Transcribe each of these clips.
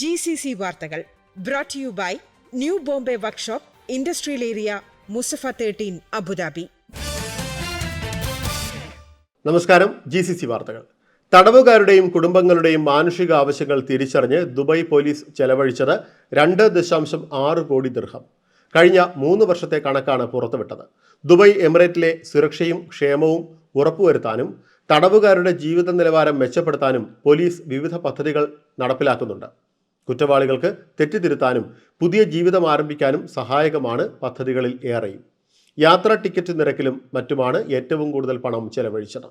G C C വാർത്തകൾ brought you by new Bombay workshop industrial area Mussafah thirteen Abu Dhabi നമസ്കാരം G C C വാർത്തകൾ. തടവുകാരുടെയും കുടുംബങ്ങളുടെയും മാനുഷിക ആവശ്യങ്ങൾ തിരിച്ചറിഞ്ഞ് ദുബായ് പോലീസ് ചെലവഴിച്ചത് രണ്ട് ദശാംശം ആറ് കോടി ദീർഘം കഴിഞ്ഞ മൂന്ന് വർഷത്തെ കണക്കാണ് പുറത്തുവിട്ടത്. ദുബായ് എമിറേറ്റിലെ സുരക്ഷയും ക്ഷേമവും ഉറപ്പുവരുത്താനും തടവുകാരുടെ ജീവിത നിലവാരം മെച്ചപ്പെടുത്താനും പോലീസ് വിവിധ പദ്ധതികൾ നടപ്പിലാക്കുന്നുണ്ട്. കുറ്റവാളികൾക്ക് തെറ്റിതിരുത്താനും പുതിയ ജീവിതം ആരംഭിക്കാനും സഹായകമാണ് പദ്ധതികളിൽ ഏറെയും. യാത്രാ ടിക്കറ്റ് നിരക്കിലും മറ്റുമാണ് ഏറ്റവും കൂടുതൽ പണം ചെലവഴിച്ചത്.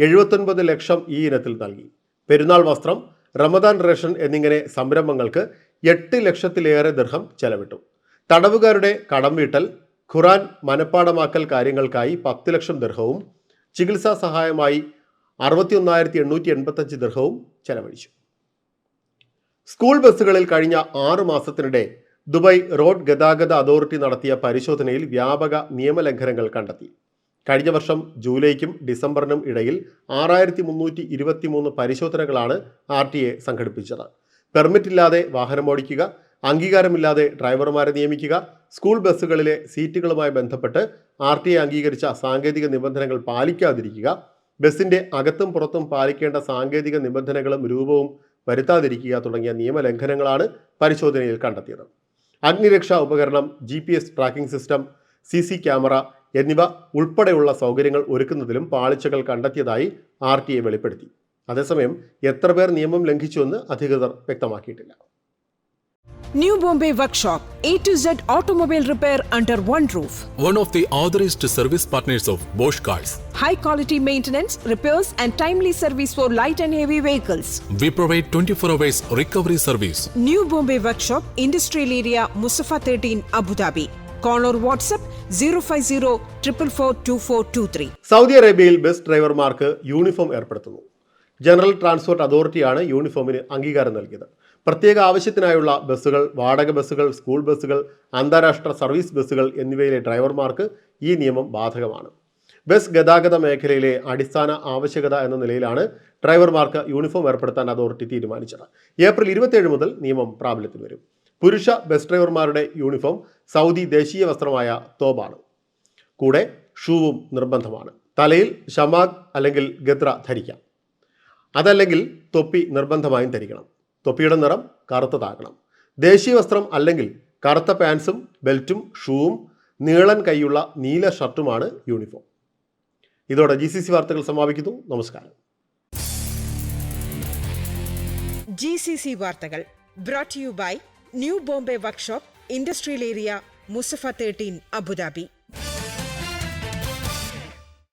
എഴുപത്തൊൻപത് ലക്ഷം ഈ ഇനത്തിൽ നൽകി. പെരുന്നാൾ വസ്ത്രം റമദാൻ റേഷൻ എന്നിങ്ങനെ സംരംഭങ്ങൾക്ക് എട്ട് ലക്ഷത്തിലേറെ ദീർഘം ചെലവിട്ടു. തടവുകാരുടെ കടം വീട്ടൽ ഖുറാൻ മനപ്പാടമാക്കൽ കാര്യങ്ങൾക്കായി പത്ത് ലക്ഷം ദീർഘവും ചികിത്സാ സഹായമായി അറുപത്തിയൊന്നായിരത്തി എണ്ണൂറ്റി എൺപത്തഞ്ച് ദീർഘവും ചെലവഴിച്ചു. സ്കൂൾ ബസ്സുകളിൽ കഴിഞ്ഞ ആറു മാസത്തിനിടെ ദുബായ് റോഡ് ഗതാഗത അതോറിറ്റി നടത്തിയ പരിശോധനയിൽ വ്യാപക നിയമലംഘനങ്ങൾ കണ്ടെത്തി. കഴിഞ്ഞ വർഷം ജൂലൈക്കും ഡിസംബറിനും ഇടയിൽ ആറായിരത്തി മുന്നൂറ്റി ഇരുപത്തിമൂന്ന് പരിശോധനകളാണ് ആർ ടി എ സംഘടിപ്പിച്ചത്. പെർമിറ്റില്ലാതെ വാഹനമോടിക്കുക അംഗീകാരമില്ലാതെ ഡ്രൈവർമാരെ നിയമിക്കുക സ്കൂൾ ബസ്സുകളിലെ സീറ്റുകളുമായി ബന്ധപ്പെട്ട് ആർ ടി എ അംഗീകരിച്ച സാങ്കേതിക നിബന്ധനകൾ പാലിക്കാതിരിക്കുക ബസിന്റെ അകത്തും പുറത്തും പാലിക്കേണ്ട സാങ്കേതിക നിബന്ധനകളും രൂപവും വരുത്താതിരിക്കുക തുടങ്ങിയ നിയമലംഘനങ്ങളാണ് പരിശോധനയിൽ കണ്ടെത്തിയത്. അഗ്നിരക്ഷാ ഉപകരണം G P S tracking system C C camera എന്നിവ ഉൾപ്പെടെയുള്ള സൗകര്യങ്ങൾ ഒരുക്കുന്നതിലും പാളിച്ചകൾ കണ്ടെത്തിയതായി ആർ ടി വെളിപ്പെടുത്തി. അതേസമയം എത്ര പേർ നിയമം ലംഘിച്ചുവെന്ന് അധികൃതർ വ്യക്തമാക്കിയിട്ടില്ല. New Bombay Workshop, A to Z automobile repair under one roof. one of the authorized service partners of Bosch Cars. high quality maintenance, repairs, and timely service for light and heavy vehicles. We provide 24 hours recovery service. New Bombay Workshop, Industrial Area, Mustafa 13, Abu Dhabi. Call or WhatsApp 050 444 Saudi അറേബ്യയിൽ bus ഡ്രൈവർമാർക്ക് uniform ഏർപ്പെടുത്തുന്നു general transport അതോറിറ്റിയാണ് യൂണിഫോമിന് അംഗീകാരം നൽകിയത് പ്രത്യേക ആവശ്യത്തിനായുള്ള ബസ്സുകൾ വാടക ബസ്സുകൾ സ്കൂൾ ബസ്സുകൾ അന്താരാഷ്ട്ര സർവീസ് ബസ്സുകൾ എന്നിവയിലെ ഡ്രൈവർമാർക്ക് ഈ നിയമം ബാധകമാണ്. ബസ് ഗതാഗത മേഖലയിലെ അടിസ്ഥാന ആവശ്യകത എന്ന നിലയിലാണ് ഡ്രൈവർമാർക്ക് യൂണിഫോം ഏർപ്പെടുത്താൻ അതോറിറ്റി തീരുമാനിച്ചത്. ഏപ്രിൽ ഇരുപത്തിയേഴ് മുതൽ നിയമം പ്രാബല്യത്തിൽ വരും. പുരുഷ ബസ് ഡ്രൈവർമാരുടെ യൂണിഫോം സൗദി ദേശീയ വസ്ത്രമായ തോബാണ്. കൂടെ ഷൂവും നിർബന്ധമാണ്. തലയിൽ ഷമാഗ് അല്ലെങ്കിൽ ഗദ്ര ധരിക്കാം. അതല്ലെങ്കിൽ തൊപ്പി നിർബന്ധമായും ധരിക്കണം. തൊപ്പിയുടെ നിറം കറുത്തതാകണം. ദേശീയ വസ്ത്രം അല്ലെങ്കിൽ കറുത്ത പാൻസും ബെൽറ്റും ഷൂവും നീളൻ കൈയുള്ള നീല ഷർട്ടുമാണ് യൂണിഫോം. ഇതോടെ ജി സി സി വാർത്തകൾ സമാപിക്കുന്നു. നമസ്കാരം. ജി സി സി വാർത്തകൾ brought you by new Bombay workshop industrial area Mussafah thirteen Abu Dhabi